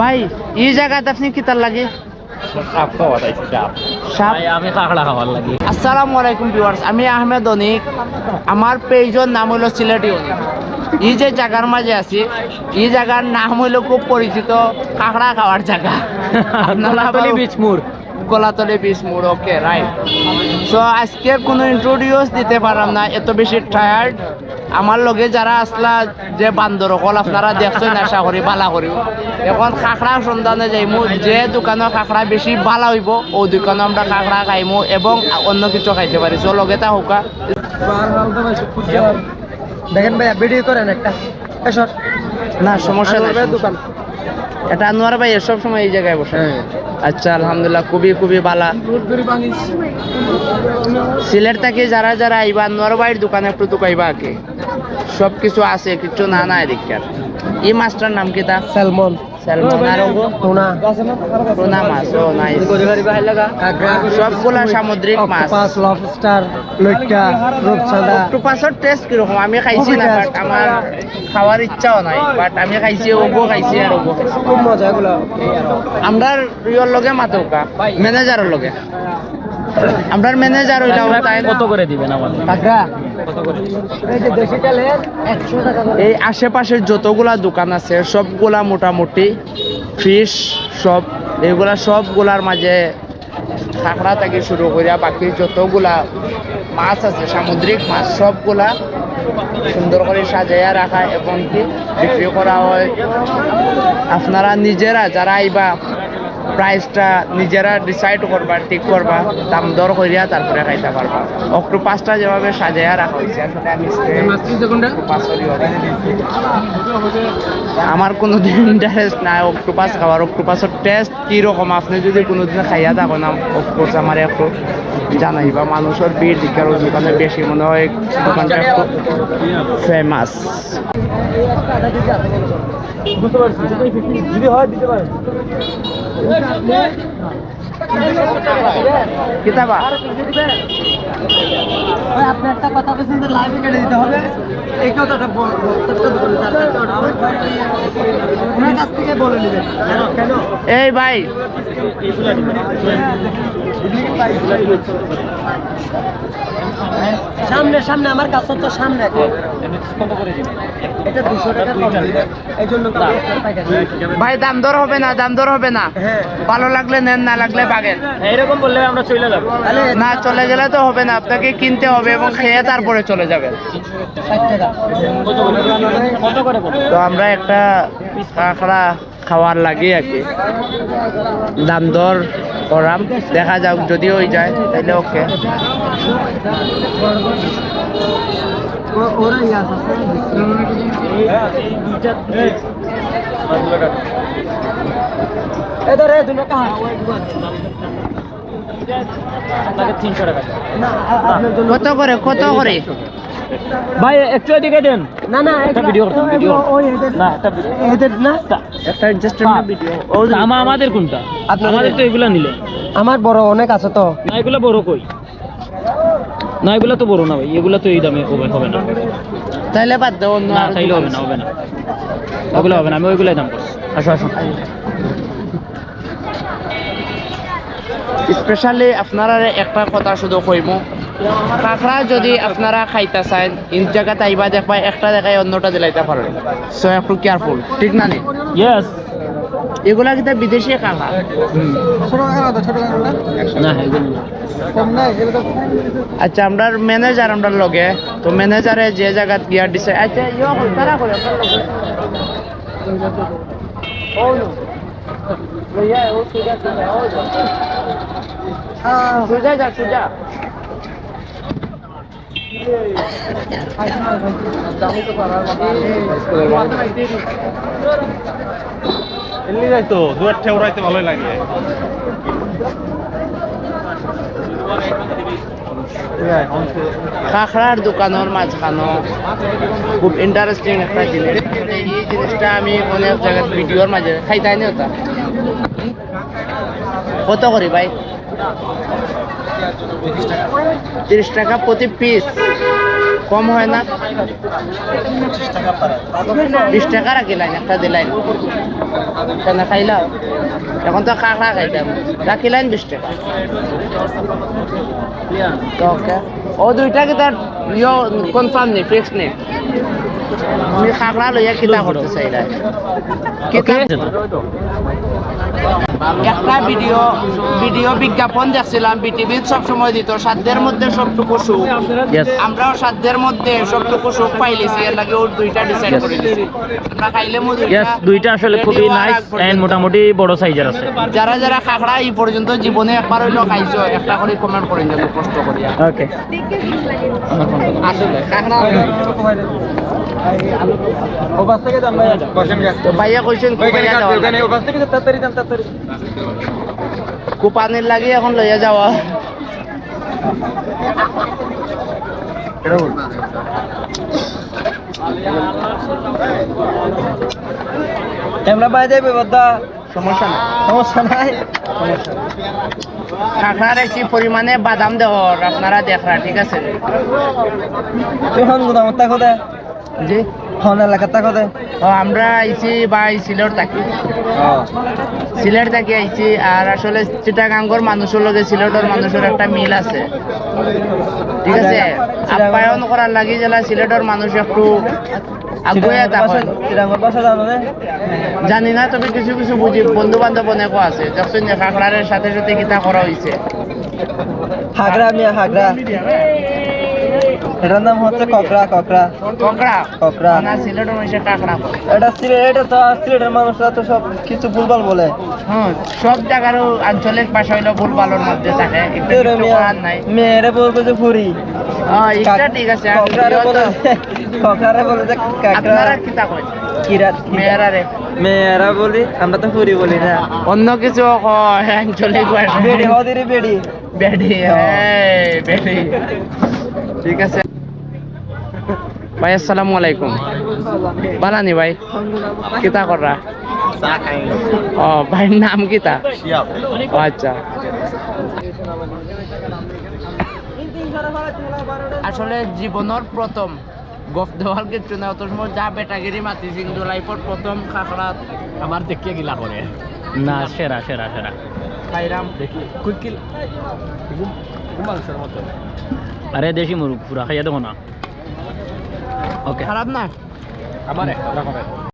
ভাই এই জায়গাতে আপনি কাঁকড়া খাওয়ার লাগি। আসসালামু আলাইকুম ভিউয়ার্স আমি আহমেদ অনিক। আমার পেজের নাম হলো সিলেটি অনিক। এই যে জায়গার মাঝে আছি এই জায়গার নাম হলো খুব পরিচিত কাঁকড়া খাওয়ার জায়গা। বিচমুর গোলাতলি বিচ মোড়। ওকে রাইট সো আজকে কোনো ইন্ট্রোডিউস দিতে পারলাম না এত বেশি টায়ার্ড আমার লগে যারা আসলা যে বান্দর অকল আপনারা দেখছেন আশা করি বালা করি এখন খাখড়া সন্ধানে যাইমু যে দোকানের খাখড়া বেশি বালা হইব ও দোকানে আমরা খাখড়া খাইমু এবং অন্য কিছু খাইতে পারি। সো লগে তা হোকা। দেখেন ভাইয়া ভিডিও করেন একটা। না সমস্যা নাই। দোকান। এটা আনোয়ার ভাই সব সময় এই জায়গায় বসে। হ্যাঁ। আচ্ছা আলহামদুলিল্লাহ খুবই খুবই বালা। সিলেট থেকে যারা যারা আইবা আনোয়ার ভাইয়ের দোকানে একটু তো দোকাইবা আগে। সব কিছু আছে কিছু না না এদিককার এই মাছটার নাম কি তা? স্যালমন। স্যালমন। আর? টুনা। টুনা মাছ ও নাইস সবগুলা সামুদ্রিক মাছ। অক্টোপাস লবস্টার লইট্টা রূপচাঁদা। অক্টোপাসের টেস্ট কীরকম? আমি খাইছি না বাট আমার খাওয়ার ইচ্ছাও নাই বাট আমি খাইছি ওগো খাইছি আর ওগো খুব মজা এগুলো। আমরা রিওর লগে মাতৌকা ম্যানেজারের লগে। আমরার ম্যানেজার তাই কত করে দিবেন আমাদের? টাকা। এই আশেপাশের যতগুলা দোকান আছে সবগুলা মোটামুটি ফিশ সব এগুলা সবগুলার মাঝে কাঁকড়া থেকে শুরু করিয়া বাকি যতগুলা মাছ আছে সামুদ্রিক মাছ সবগুলা সুন্দর করে সাজাইয়া রাখা এবং কি বিক্রি করা হয়। আপনারা নিজেরা যারা আইবা প্রাইসটা নিজেরা ডিসাইড করবা ঠিক করবা দাম দর করিয়া তারপরে খাইতে পারবা। অক্টোপাসটা যেভাবে সাজাইয়া রাখা হয়েছে আসলে আমি। আমার কোনোদিন ইন্টারেস্ট নাই অক্টোপাস খাওয়ার। অক্টোপাসের টেস্ট কীরকম? আপনি যদি কোনোদিন খাইয়া থাকো না অফকোর্স আমার একটু জানাইবা। মানুষের ভিড় দিকার দোকানে বেশি মনে হয় দোকানটা একটু ফেমাস বুঝতে পারছি যদি হয় দিতে পারেন। কিতাবা? আপনি একটা কথা বলছেন যে লাইভে কেটে দিতে হবে। এই কথাটা। ওনার কাছ থেকে বলে নেবেন। কেন? এই ভাই। সামনে সামনে আমার কাছে তো সামনে। এটা দুশো টাকা এই জন্য। ভাই দাম দর হবে না দাম দর হবে না। হ্যাঁ। ভালো লাগলে নেন না লাগলে বাগেন এরকম বললে আমরা চলে যাব তাহলে না চলে গেলে তো হবে না আপনাকে কিনতে হবে এবং খেয়ে তারপরে চলে যাবেন তো আমরা একটা কাঁকড়া খাওয়ার লাগে আর কি দাম দর করাম দেখা যাক যদি হয়ে যায় তাহলে ওকে ও- ওরা দুটো কাহা তিনশো টাকা কত করে কত করে? ভাই একটু এদিকে দেন। না না একটা ভিডিও করতাম, ভিডিও। না একটা। এদের না? একটা ভিডিও আমা আমাদের কোনটা? আমাদের তো এগুলা নিলে। আমার বড় অনেক আছে তো। না এগুলা বড় কই? না এগুলা তো বড় না ভাই এগুলা তো এই দামে হবে হবে না। তাইলে বাদ দাও অন্য না আরও তাইলে হবে না হবে না। ওগুলো হবে না আমি ওইগুলাই দাম করছি। আসো আসো। স্পেশালি আপনারা একটা কথা শুধু কইমু। কাঁকড়া যদি আপনারা খাইতে চান ইন জায়গাতে আইবা দেখবা একটা দেখায় অন্যটা দিলাইতে পারেন সো একটু কেয়ারফুল ঠিক না নি? ইয়েস এগুলা কিন্তু বিদেশি কাঁকড়া? আচ্ছা আমরা ম্যানেজার আমরা লগে। তো ম্যানেজারে যে জায়গাত গিয়া দিছে। আচ্ছা ইয়ো করে নো লইয়া ও সুজা সুজা ও সুজা যা সুজা এমনি যাই তো দু একটা উড়াইতে ভালোই লাগে। খাখড়ার দোকানের মাঝখানো খুব ইন্টারেস্টিং একটা জিনিস। এই জিনিসটা আমি অনেক জায়গায় ভিডিওর মাঝে খাইতাই নি ওটা কত করি ভাই? তিরিশ টাকা প্রতি পিস কম হয় না? বিশ টাকা রাখিলাম একটা দিলাইন কেন খাইলাম এখন তো কাঁকড়া খাইতাম। রাখিলাম বিশ টাকা। ওকে। ও দুইটা কি তার ইয়ে কনফার্ম নেই ফিক্স নেই? তুমি কাঁকড়া লইয়া কিতা করতে চাইলা কিতা একটা ভিডিও ভিডিও বিজ্ঞাপন দেখছিলাম বিটিভির সব সময় দিত সাধ্যের মধ্যে সবটুকু সুখ। আমরাও সাধ্যের মধ্যে সবটুকু সুখ পাইলেছি এর লাগে ওর দুইটা ডিসাইড করে দিছি। আমরা খাইলে ইয়েস দুইটা আসলে খুবই নাইস এন্ড মোটামুটি বড় সাইজের আছে। যারা যারা খাখড়া এই পর্যন্ত জীবনে একবার হইল খাইছো একটা করে কমেন্ট করে যাবে কষ্ট করিয়া ওকে আসলে খাখড়া ভাইয়া। কইছেন কুপাইয়া যাওয়ার লাগে। কুপানির লাগে এখন লইয়া যাওয়া আমরা বাইরে যাবে বদ্দা? সমস্যা না সমস্যা নাই? খাখড়ার একটি পরিমাণে বাদাম দেওয়ার আপনারা দেখরা ঠিক আছে? তুই হন গুদাম দে। জি। হন এলাকা তাকো ও আমরা আইছি সিলেট থাকি। সিলেট থাকি আইছি আর আসলে চিটাগাঙ্গর মানুষের লগে সিলেটের মানুষের একটা মিল আছে। ঠিক আছে? আপ্যায়ন করার লাগি জেলা সিলেটের মানুষ একটু জানো নে? তবে কিছু কিছু বুঝি বন্ধু বান্ধব অনেকও আছে। দেখছেন যে সাথে সাথে কিতা করা হয়েছে হাগরা মিয়া হাগরা এটার নাম হচ্ছে ককরা ককরা কাঁকড়া? কাঁকড়া। না সিলেটের মানুষের কাঁকড়া। এটা সিলেট এটা তো সিলেটের মানুষরা তো সব কিছু ভুলভাল বলে। হ্যাঁ সব জায়গারও আঞ্চলিক ভাষা হইল ভুল ভালোর মধ্যে থাকে। মেয়েরে বলব যে ফুরি হ্যাঁ এটা ঠিক আছে বলে বলে যে কাকড়া। কিতা কয় মেয়েরা রে। মেয়েরা বলি আমরা তো ফুরি বলি না। অন্য কিছু কয় আঞ্চলিক ভাষা। বেড়ি হদিরে বেড়ি। বেডি বেডি। ঠিক আছে। ভাই আসসালামু আলাইকুম। বালানি ভাই। কিতা কররা? ও ভাইয়ের নাম কিতা? ও আচ্ছা। আসলে জীবনের প্রথম গফ দেওয়ার কিছু না অত সময় যা বেটাগিরি মাতিছি কিন্তু লাইফের প্রথম খাখড়া আমার দেখিয়ে গিলা করে না সেরা সেরা সেরা। খাইরাম দেখি। কুইকিল মতো আরে দেশি মুরগ পুরা খাইয়া দেবো না। ওকে খারাপ না আমার